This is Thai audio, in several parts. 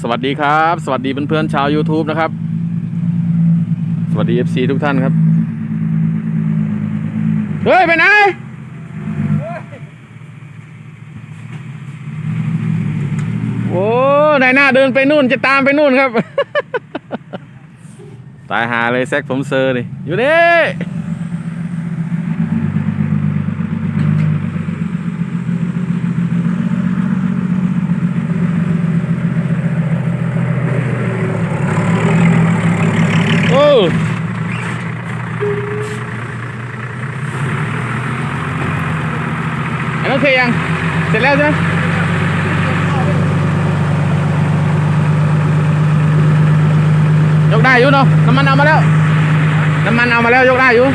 สวัสดีครับ สวัสดีเพื่อนๆชาว YouTube นะครับ สวัสดี FC ทุกท่านครับ เฮ้ย ไปไหนโอ้นายหน้าเดินไปนู่นจะตามไปนู่นครับ ตายหาเลยแซกผมเซอร์นี่อยู่นี่โอ้ไอ้น้องเคยัง เสร็จแล้วใช่ไหม ยกได้อยู่เนาะน้ำมันเอามาแล้ว น้ำ มันเอามาแล้วยกได้อยู่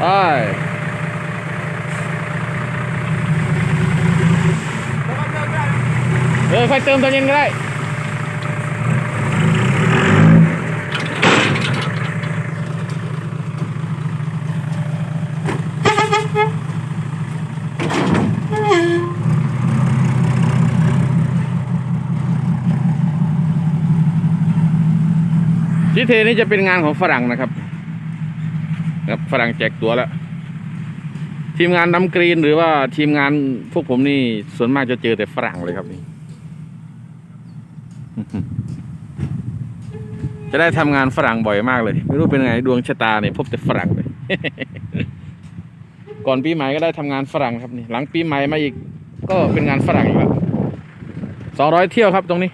ไปเออค่อยเติมตอนเย็นก็ได้ จีเทนี่จะเป็นงานของฝรั่งนะครับครับฝรั่งแจกตัวแล้ว ทีมงานน้ำกรีนหรือว่าทีมงานพวกผมนี่ส่วนมากจะเจอแต่ฝรั่งเลยครับนี่จะได้ทำงานฝรั่งบ่อยมากเลย ไม่รู้เป็นไงดวงชะตาเนี่ยพบแต่ฝรั่งเลย ก่อนปีใหม่ก็ได้ทำงานฝรั่งครับนี่ หลังปีใหม่มาอีก ก็เป็นงานฝรั่งอีกแล้วสองร้อยเที่ยวครับตรงนี้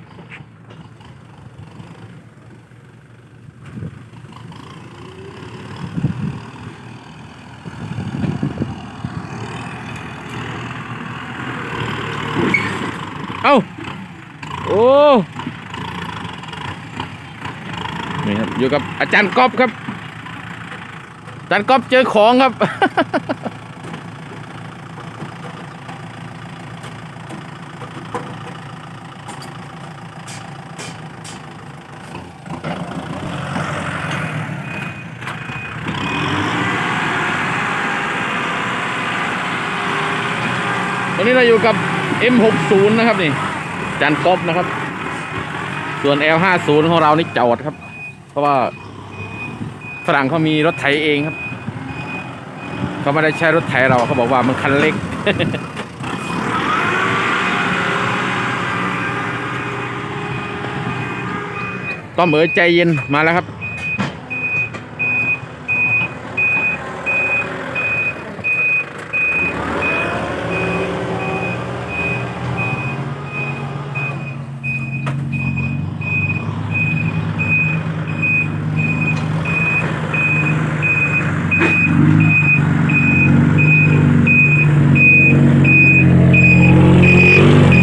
เอ้า โอ้ นี่ครับ อยู่กับอาจารย์ก๊อฟครับ อาจารย์ก๊อฟเจอของครับ ตอนนี้เราอยู่กับ M60 นะครับนี่จานก๊อฟนะครับ ส่วน L50 ของเรานี่จอดครับ ราะว่าฝรั่งเขามีรถไถเองครับเขาไม่ได้ใช้รถไถเราเขาบอกว่ามันคันเล็กต้อมเอ๋ยใจเย็นมาแล้วครับ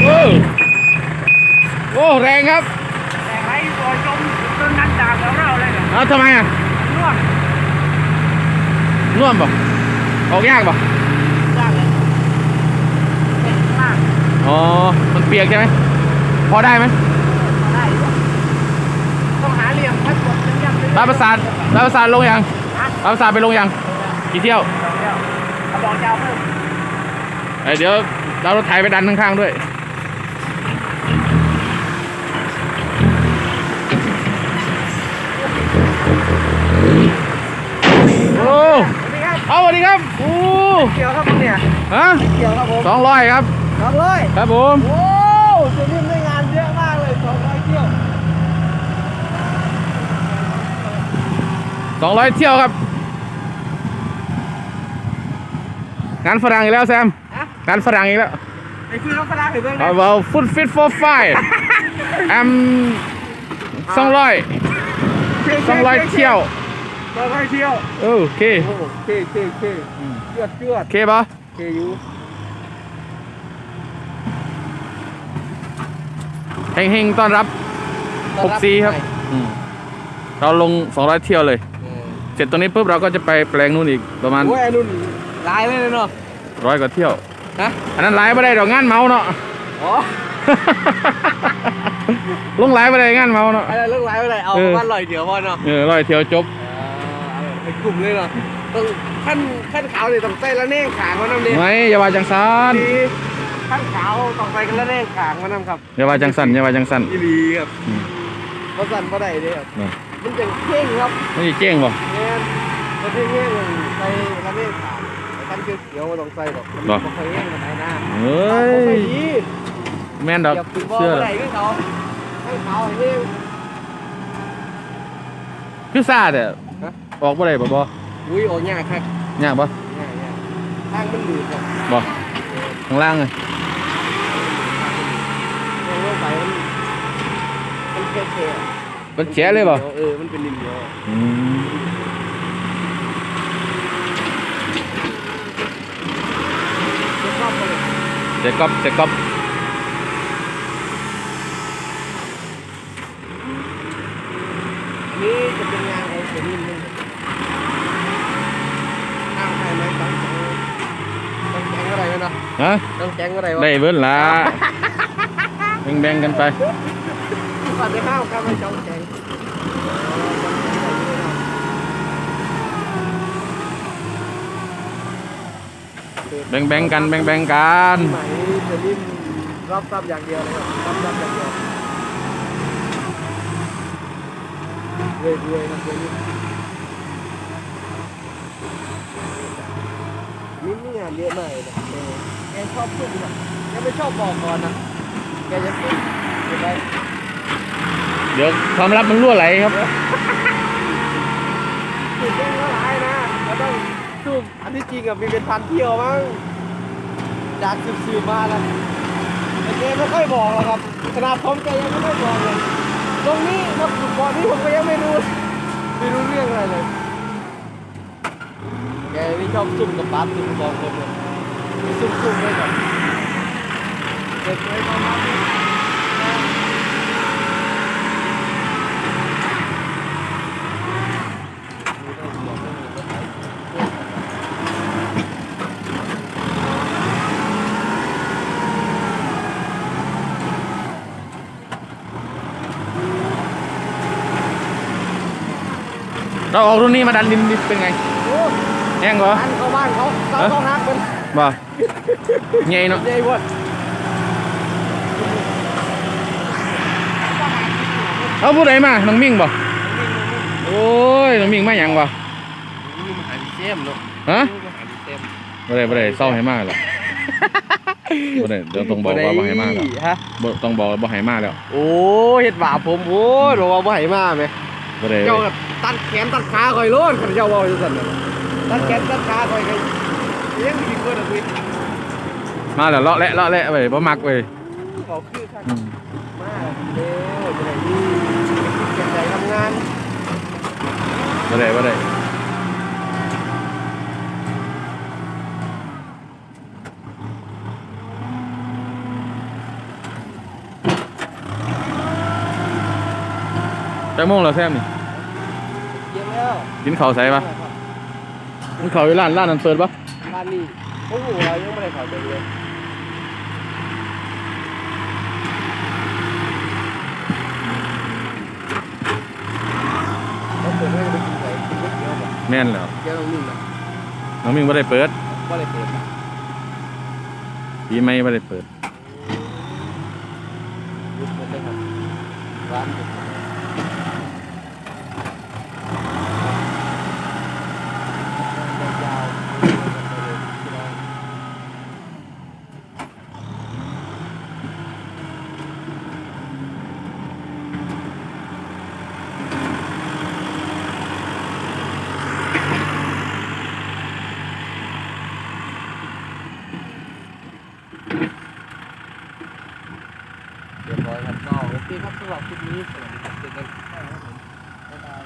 โอ้โอ้แรงครับ แต่ให้ตัวจมต้นนัดดาบของเรา เลยเหรอเอาทำไมอะน่วมน่วมป่ะออกยากป่ะยากเลยเป็นมากอ๋อ มันเปียกใช่ไหม พอได้ไหมมาได้อยู่ต้องหาเหลี่ยมถ้ากดยังยังตาประสาทตาประสาทลงยังฮะตาประสาทไปลงยัง กี่เที่ยวลองแล้วกระบอกเจ้าเพิ่มเอ้ยเดี๋ยวเรารถไถไปดันข้างๆด้วย โอ้นี่ครับเอาสวัสดีครับโอ้เกี่ยวครับผมเนี่ยฮะเกี่ยวครับผมสองร้อยครับสองร้อยครับผมโอ้จะนิ่มได้งานเยอะมากเลยสองร้อยเที่ยวสองร้อยเที่ยวครับ งานฝรั่งอีกแล้วแซมฮะงานฝรั่งอีกแล้วไอ้คือเขาฝรั่งหรือเปล่าเอาเอาฟุตฟิต for five แอมสองร้อยสองร้อยเที่ยว สองร้อยเที่ยวโอเคโอ้โหเคเคเคเจือดเจือดโอเคปะเคอยู่เฮงๆต้อนรับหกซีครับอืมเราลง200เที่ยวเลย เสร็จตรงนี้ปุ๊บเราก็จะไปแปลงนู่นอีกประมาณโอ้ยไอ้นุ่นลายเลยเนาะร้อยกว่าเที่ยวฮะอันนั้นไลฟ์ไม่ได้ดอกงานเมาเนาะอ๋อลงไลฟ์ไม่ได้งานเมาเนาะอะไรเรื่องลายอะไรเอาเออวันลอยเดียวพอเนาะเออร้อยเที่ยวจบ เออเอาเป็นกลุ่มเลยเนาะต้องขั้นขั้นขาวเลยต้องใส่ละแน่งขางมันนำเด้ไม่อย่าว่าจังสันดีขั้นขาวต้องใส่กันละแน่งขางมันนำครับอย่าว่าจังสันอย่าว่าจังสันอีหลีครับอืมบ่สั่นบ่ได้เด้ครับนี่มันจังเข่งครับไม่ใช่เจ้งบ่แม่นบ่ได้แห้งเลยใส่ละแน่งขางแต่ขั้นเขียวๆบ่ต้องใส่หรอกมันบ่บ่ค่อยแห้งปานใดนะเฮ้บ่ค่อยยดีแม่นดอกเดี๋ยวถึงบ่เสื้อบ่ได้คือเขาขั้นขาวให้แห้งคือซ่าแต่ฮะ ออกบ่ได้บ่บ่อุ้ยโอ้ยากครับยากบ่ยากยากทางมันหลืดครับบ่ข้างล่างเลยลงลงไปมันมันแค่แค่มันแฉะเลยบ่เออมันเป็นดินเหนียวอืมไม่ชอบเลยเสร็จก๊อบเสร็จก๊อบนี่จะเป็นงานของเซนินเลยอ้างใครไหมต้งแจ้งต้งแจ้งอะไรไหมเนาะฮะต้องแจ้งอะไรวะได้เบิ้ลละแบ่งๆกันไปก่อนไปห้าวครับไม่ต้องแจ้งแบ่งๆกันแบ่งๆกันใหม่เซนินรับทรัพย์อย่างเดียวเลยครับรับทรัพย์อย่างเดียวรวยรวยนะเซนินมิ้นนี่ งานเยอะมากเลยนะเออแกชอบพูดนะแกไม่ชอบบอกก่อนนะแกจะพูดเห็นไหมเดี๋ยวความลับมันรั่วไหลครับสุดเด้งก็ร้ายนะแล้วต้องสูบอันที่จริงอะมีเป็นพันเที่ยวมั้งจากสืบๆมาแล้วแต่แกไม่ค่อยบอกหรอกครับขนาดผมแกยังไม่ค่อยบอกเลย ตรงนี้นักฟุตบอลนี่ผมก็ยังไม่รู้ไม่รู้เรื่องอะไรเลย แกนี่ชอบซุ่มกับปั๊บซุ่มสองคนเลยซุ่มๆด้วยกันเด็กเลยประมาณนี้นะเราออกรุ่นนี้มาดันดินดิเป็นไง แห้งเหรออันเข้าบ้านเขาเขาต้องฮักเป็นบ่ใหญ่เนาะใหญ่กว่าเอาผู้ใดมาน้องมิ่งบ่โอ้ยน้องมิ่งมาหยังบ่นี่มันหายเจมเนาะฮะนี่มันหายเจมบ่ได้บ่ได้เศร้าให้มากแล้วบ่ได้เดี๋ยวต้องบอกว่าบ่ให้มากแล้วฮะบ่ต้องบอกว่าบ่ให้มากแล้ว โอ้เฮ็ดบาปผมโอ้ยบอกว่าบ่ให้มาแม่ บ่ได้เจ้าก็ตัดแขนตัดขาข่อยโลดข้าเจ้าเว้าจังซั่นน่ะตัดแขนตัดขาข่อยก็ยังดีกว่าน่ะคุยมาแล้วเลาะและเลาะและเว้ยบ่มักเว้ยเขาคือคักอืมมาเร็วจะได้ดีเก็บใจทำงานบ่ได้บ่ได้ จักโมงแล้วแซมนี่เยี่ยมแล้วกินข้าวใส่ปะกินข้าวอยู่ร้านร้านนั้นเปิดปะบ้านนี้โอ้โหเรายังไม่ได้เข้าใจเลยเราเปิดให้ไปกินไหนกินก๋วยเตี๋ยวบ่แม่นแล้วเดี๋ยวเรานึ่งนะน้องมิ่งบ่ได้เปิดว่าอะไรเปิดนะปีใหม่บ่ได้เปิดยุบหมดเลยครับร้านหยุดหมดเลยยาวเรียบร้อยครับก็โอเคครับสำหรับคลิปนี้สวัสดีครับเจอกันครับผมบ๊ายบาย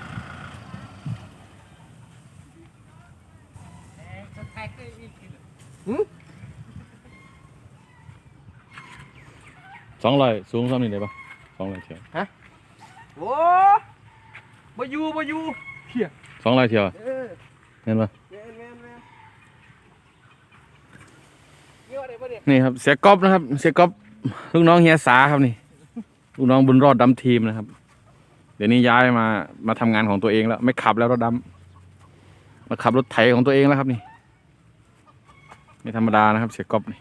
สองร้อยสูงซ้ำนี่ได้ปะสองร้อยเที่ยวโอ้มาอยู่มาอยู่เฮียสองร้อยเที่ยวเออเห็นปะแมนแมนแมนนี่ว่าอะไรปะเนี่ยนี่ครับเสียก๊อฟนะครับ เสียก๊อฟลูกน้องเฮียสาครับนี่ ลูกน้องบุญรอดดำทีมนะครับ เดี๋ยวนี้ย้ายมามาทำงานของตัวเองแล้ว ไม่ขับแล้วรถดมาขับรถไถของตัวเองแล้วครับนี่ไม่ธรรมดานะครับ เสียก๊อฟนี่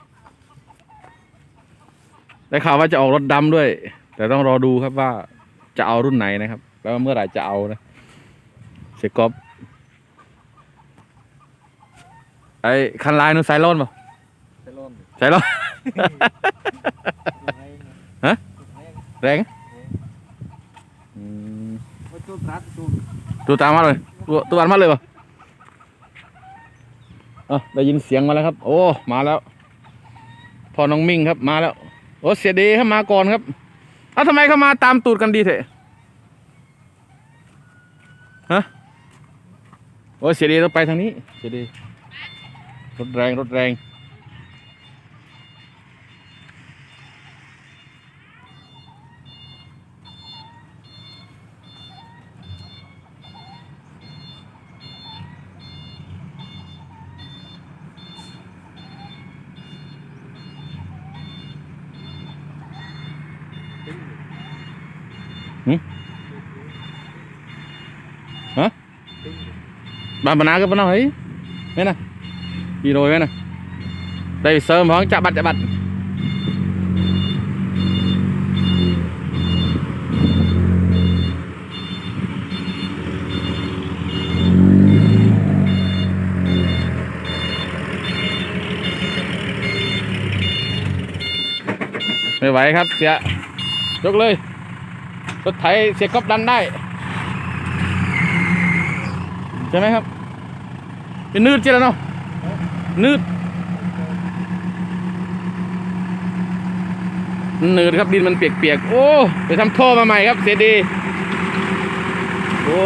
ได้ข่าวว่าจะออกรถดำด้วย แต่ต้องรอดูครับว่าจะเอารุ่นไหนนะครับ แล้วเมื่อไหร่จะเอานะเสียก๊อฟไอ้คันลายนู้นสายโลนเปล่าเซลอนสายโลนฮะ แรงอืมตัวรัดตามมาเลยตัวตัวอันมาเลยเปล่าเออได้ยินเสียงมาแล้วครับ โอ้มาแล้ว พอน้องมิ่งครับมาแล้ว โอ้เสียดีครับมาก่อนครับอ้าทำไมเขามาตามตูดกันดีเถอะฮะโอ้เสียดีต้องไปทางนี้ เสียดีรถแรงรถแรง bà bà nào cái bà nào ấy nghe nè đi rồi nghe nè đây sơ mà chạm bạch chạm bạch ไม่ไหวครับเสียยกเลย รถไถเสียก๊อปดันได้ ใช่ไหมครับ เป็นนืดใช่แล้วเนาะนืดนืดครับดินมันเปียกๆ โอ้ไปทำท่อมาใหม่ครับเสียดี โอ้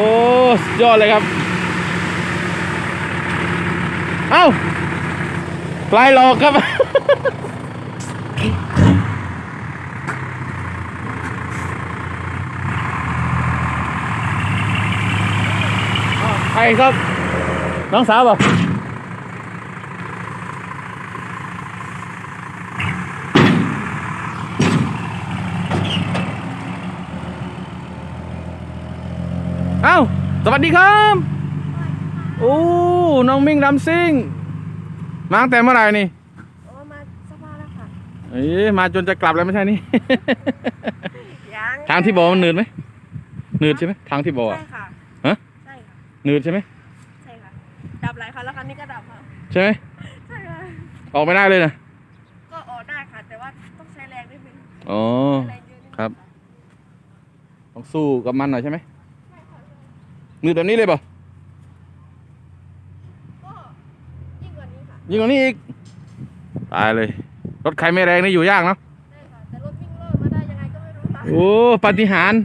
ยอดเลยครับ เอ้าปลายหลอกครับ รครับ น้องสาวเปล่าเอ้า สวัสดีครับ โอ้ น้องมิ่งดำซิ่ง มาตั้งแต่เมื่อไหร่นี่โอ้มาสักพักแล้วค่ะเอ้ยมาจนจะกลับแล้วไม่ใช่นี่ ยังทางที่บอกมันหนืดไหมหนืดใช่ไหมทางที่บอกใช่อะค่ะฮะใช่ค่ะ หนืดใช่ไหมใช่ค่ะดับหลายคันแล้วคันนี้ก็ดับค่ะใช่ไหมใช่ค่ะออกไม่ได้เลยนะก็ออกได้ค่ะ แต่ว่าต้องใช้แรงนิดนึงอ๋อใช้แรงเยอะนิดนึงครับ ต้องสู้กับมันหน่อยใช่ไหมหนืดแบบนี้เลยเปล่าก็ยิ่งกว่านี้ค่ะยิ่งกว่านี้อีกตายเลย รถใครไม่แรงนี่อยู่ยากเนาะใช่ค่ะแต่รถวิ่งเลิกมาได้ยังไงก็ไม่รู้ค่ะโอ้ปาฏิหาริย์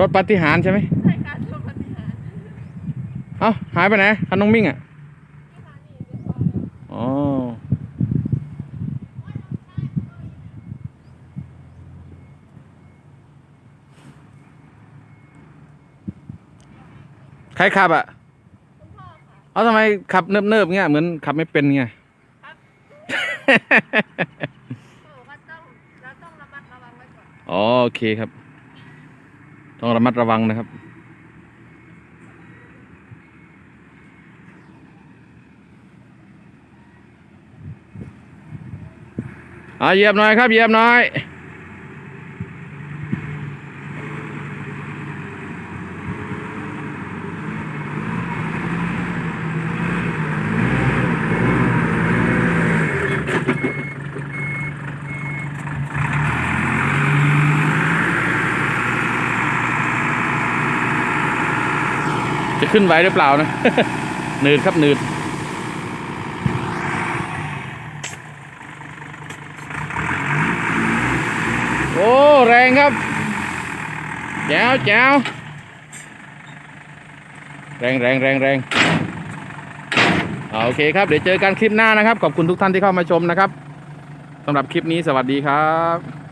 รถปาฏิหาริย์ใช่ไหม ใช่ค่ะรถปฏิหารย์ เอ้าหายไปไหนคันน้องมิ่งอะนี่ค่ะนี่เดี๋ยวก่อนอ๋อใครขับอะคุณพ่อค่ะเอาทำไมขับเนิบๆเงี้ยเหมือนขับไม่เป็นเงี้ยพ่อบอกว่าต้องเราต้องระมัดระวังไว้ก่อนอ๋อโอเคครับ ต้องระมัดระวังนะครับ อ่าเหยียบหน่อยครับเหยียบหน่อยจะขึ้นไหวหรือเปล่านะ หนืดครับหนืด โอ้ แรงครับแจ๋วแจ๋วแรงแรงแรงแรงอ่าโอเคครับเดี๋ยวเจอกันคลิปหน้านะครับ ขอบคุณทุกท่านที่เข้ามาชมนะครับสำหรับคลิปนี้สวัสดีครับ